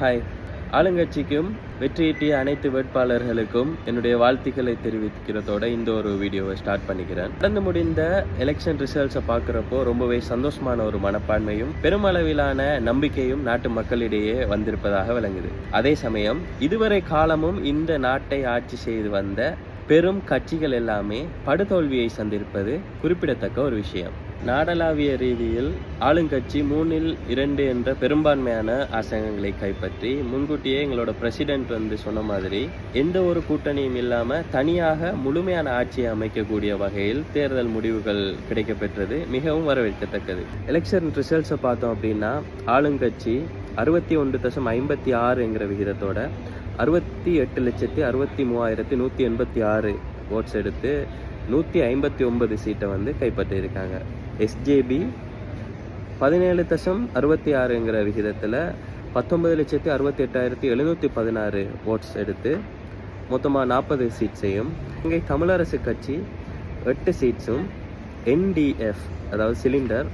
Hi ஆளுங்கட்சிக்கும் வெற்றியீட்டிய அனைத்து வேட்பாளர்களுக்கும் என்னுடைய வாழ்த்துக்களை தெரிவிக்கிறதோட இந்த ஒரு வீடியோவை ஸ்டார்ட் பண்ணிக்கிறேன். நடந்து முடிந்த எலெக்ஷன் ரிசல்ட்ஸை பார்க்குறப்போ ரொம்பவே சந்தோஷமான ஒரு மனப்பான்மையும் பெருமளவிலான நம்பிக்கையும் நாட்டு மக்களிடையே வந்திருப்பதாக விளங்குது. அதே சமயம் இதுவரை காலமும் இந்த நாட்டை ஆட்சி செய்து வந்த பெரும் கட்சிகள் எல்லாமே படுதோல்வியை சந்திருப்பது குறிப்பிடத்தக்க ஒரு விஷயம். நாடளாவிய ரீதியில் ஆளுங்கட்சி மூணில் இரண்டு என்ற பெரும்பான்மையான ஆசனங்களை கைப்பற்றி முன்கூட்டியே எங்களோட பிரசிடென்ட் வந்து சொன்ன மாதிரி எந்த ஒரு கூட்டணியும் இல்லாமல் தனியாக முழுமையான ஆட்சியை அமைக்கக்கூடிய வகையில் தேர்தல் முடிவுகள் கிடைக்கப்பெற்றது மிகவும் வரவேற்கத்தக்கது. எலெக்ஷன் ரிசல்ட்ஸை பார்த்தோம் அப்படின்னா ஆளுங்கட்சி அறுபத்தி ஒன்று தசம் ஐம்பத்தி ஆறுங்கிற விகிதத்தோட அறுபத்தி எட்டு லட்சத்தி அறுபத்தி மூவாயிரத்தி நூற்றி எண்பத்தி ஆறு ஓட்ஸ் எடுத்து நூற்றி ஐம்பத்தி ஒன்பது சீட்டை வந்து கைப்பற்றியிருக்காங்க. எஸ்ஜேபி பதினேழு தசம் அறுபத்தி ஆறுங்கிற விகிதத்தில் பத்தொன்பது லட்சத்தி அறுபத்தி எட்டாயிரத்தி எழுநூற்றி பதினாறு ஓட்ஸ் எடுத்து மொத்தமாக நாற்பது சீட்ஸையும் இங்கே தமிழரசு கட்சி எட்டு சீட்ஸும் என்டிஎஃப் அதாவது சிலிண்டர்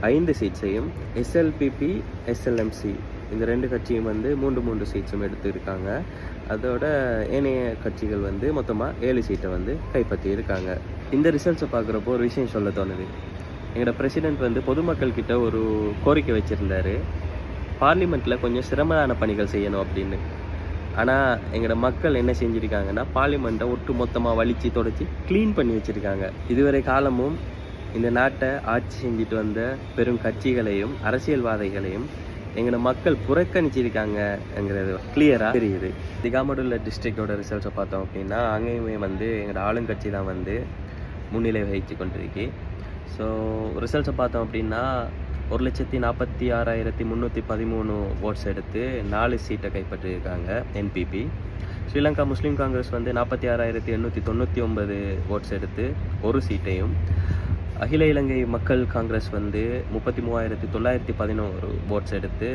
ஐந்து சீட்ஸையும் எஸ்எல்பிபி எஸ்எல்எம்சி இந்த ரெண்டு கட்சியும் வந்து மூன்று மூன்று சீட்ஸும் எடுத்திருக்காங்க. அதோட ஏனைய கட்சிகள் வந்து மொத்தமாக ஏழு சீட்டை வந்து கைப்பற்றி இருக்காங்க இந்த ரிசல்ட்ஸை பார்க்குறப்போ ஒரு விஷயம் சொல்ல தோணுது. எங்களோட பிரசிடென்ட் வந்து பொதுமக்கள் கிட்ட ஒரு கோரிக்கை வச்சுருந்தாரு. பார்லிமெண்ட்டில் கொஞ்சம் சிரமமான பணிகள் செய்யணும் அப்படின்னு. ஆனால் எங்களோட மக்கள் என்ன செஞ்சுருக்காங்கன்னா பார்லிமெண்ட்டை ஒட்டு மொத்தமாக வலிச்சு தொடச்சி க்ளீன் பண்ணி வச்சுருக்காங்க. இதுவரை காலமும் இந்த நாட்டை ஆட்சி செஞ்சுட்டு வந்த பெரும் கட்சிகளையும் அரசியல்வாதிகளையும் எங்களை மக்கள் புறக்கணிச்சிருக்காங்கங்கிறது கிளியராக தெரியுது. திகாமடுள்ள டிஸ்ட்ரிக்டோட ரிசல்ட்ஸை பார்த்தோம் அப்படின்னா அங்கேயுமே வந்து எங்களோட ஆளுங்கட்சி தான் வந்து முன்னிலை வகித்து கொண்டிருக்கு. ஸோ ரிசல்ட்ஸை பார்த்தோம் அப்படின்னா ஒரு லட்சத்தி நாற்பத்தி ஆறாயிரத்தி முந்நூற்றி பதிமூணு ஓட்ஸ் எடுத்து நாலு சீட்டை கைப்பற்றியிருக்காங்க என்பிபி ஸ்ரீலங்கா முஸ்லீம் காங்கிரஸ் வந்து நாற்பத்தி ஆறாயிரத்தி எண்ணூற்றி தொண்ணூற்றி ஒன்பது ஓட்ஸ் எடுத்து ஒரு சீட்டையும் அகில இலங்கை மக்கள் காங்கிரஸ் வந்து முப்பத்தி மூவாயிரத்தி தொள்ளாயிரத்தி பதினோரு ஓட்ஸ் எடுத்து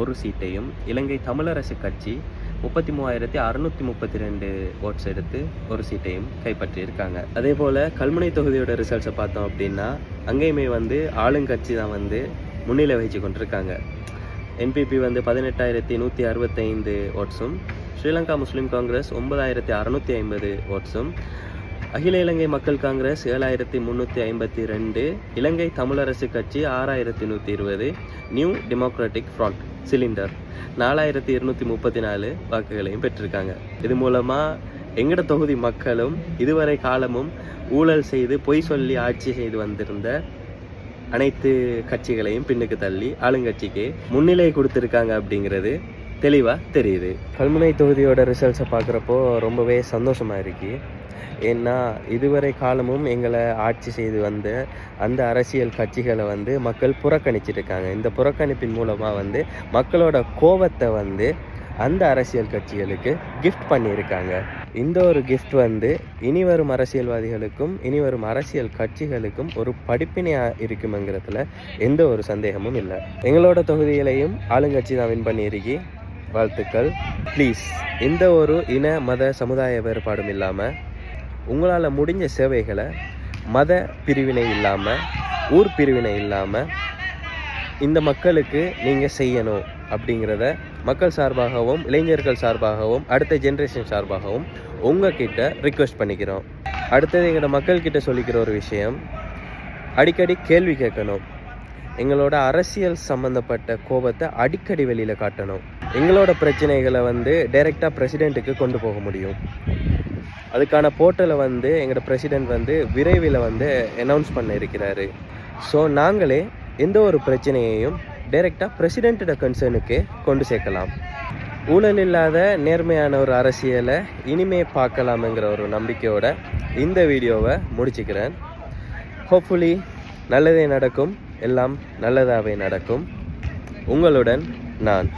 ஒரு சீட்டையும் இலங்கை தமிழரசு கட்சி முப்பத்தி மூவாயிரத்தி அறுநூற்றி முப்பத்தி ரெண்டு ஓட்ஸ் எடுத்து ஒரு சீட்டையும் கைப்பற்றியிருக்காங்க. அதே போல் கல்முனை தொகுதியோட ரிசல்ட்ஸை பார்த்தோம் அப்படின்னா அங்கேயுமே வந்து ஆளுங்கட்சி தான் வந்து முன்னிலை வகிச்சு கொண்டிருக்காங்க. என்பிபி வந்து பதினெட்டாயிரத்தி நூற்றி அறுபத்தைந்து ஓட்ஸும் ஸ்ரீலங்கா முஸ்லீம் காங்கிரஸ் ஒன்பதாயிரத்தி அறநூற்றி ஐம்பது ஓட்ஸும் அகில இலங்கை மக்கள் காங்கிரஸ் ஏழாயிரத்தி முந்நூற்றி ஐம்பத்தி ரெண்டு இலங்கை தமிழரசு கட்சி ஆறாயிரத்தி நூற்றி இருபது நியூ டெமோக்ராட்டிக் ஃப்ரண்ட் சிலிண்டர். நாலாயிரத்தி இருநூற்றி முப்பத்தி நாலு வாக்குகளையும் பெற்றிருக்காங்க. இது மூலமாக எங்கட தொகுதி மக்களும் இதுவரை காலமும் ஊழல் செய்து பொய் சொல்லி ஆட்சி செய்து வந்திருந்த அனைத்து கட்சிகளையும் பின்னுக்கு தள்ளி ஆளுங்கட்சிக்கு முன்னிலை கொடுத்துருக்காங்க அப்படிங்கிறது தெளிவாக தெரியுது. கல்முனை தொகுதியோட ரிசல்ட்ஸை பார்க்குறப்போ ரொம்பவே சந்தோஷமாக இருக்கு. ஏன்னா இதுவரை காலமும் எங்களை ஆட்சி செய்து வந்த அந்த அரசியல் கட்சிகளை வந்து மக்கள் புறக்கணிச்சிருக்காங்க இந்த புறக்கணிப்பின் மூலமாக வந்து மக்களோட கோபத்தை வந்து அந்த அரசியல் கட்சிகளுக்கு கிஃப்ட் பண்ணியிருக்காங்க. இந்த ஒரு கிஃப்ட் வந்து இனி வரும் அரசியல்வாதிகளுக்கும் இனி வரும் அரசியல் கட்சிகளுக்கும் ஒரு படிப்பினையாக இருக்குமெங்கிறதுல எந்த ஒரு சந்தேகமும் இல்லை. எங்களோட தொகுதிகளையும் ஆளுங்கட்சி தான் வின் பண்ணியிருக்கி. வாழ்த்துக்கள். ப்ளீஸ் எந்த ஒரு இன மத சமுதாய வேறுபாடும் இல்லாமல் உங்களால் முடிஞ்ச சேவைகளை மத பிரிவினை இல்லாமல் ஊர் பிரிவினை இல்லாமல் இந்த மக்களுக்கு நீங்கள் செய்யணும் அப்படிங்கிறத மக்கள் சார்பாகவும் இளைஞர்கள் சார்பாகவும் அடுத்த ஜென்ரேஷன் சார்பாகவும் உங்ககிட்ட ரிக்வெஸ்ட் பண்ணிக்கிறோம். அடுத்தது எங்களோட மக்கள்கிட்ட சொல்லிக்கிற ஒரு விஷயம் அடிக்கடி கேள்வி கேட்கணும். எங்களோட அரசியல் சம்மந்தப்பட்ட கோபத்தை அடிக்கடி வெளியில் காட்டணும். எங்களோட பிரச்சனைகளை வந்து டைரெக்டாக பிரசிடெண்ட்டுக்கு கொண்டு போக முடியும். அதுக்கான போர்ட்டலை வந்து எங்களோட பிரசிடெண்ட் வந்து விரைவில் வந்து அனௌன்ஸ் பண்ண இருக்கிறாரு. ஸோ நாங்களே எந்த ஒரு பிரச்சனையையும் டைரெக்டாக பிரசிடெண்ட்டோட கன்சர்னுக்கு கொண்டு சேர்க்கலாம். ஊழல் இல்லாத நேர்மையான ஒரு அரசியலை இனிமே பார்க்கலாம்ங்கிற ஒரு நம்பிக்கையோட இந்த வீடியோவை முடிச்சுக்கிறேன். ஹோப்ஃபுல்லி நல்லதே நடக்கும். எல்லாம் நல்லதாகவே நடக்கும். உங்களுடன் நான்.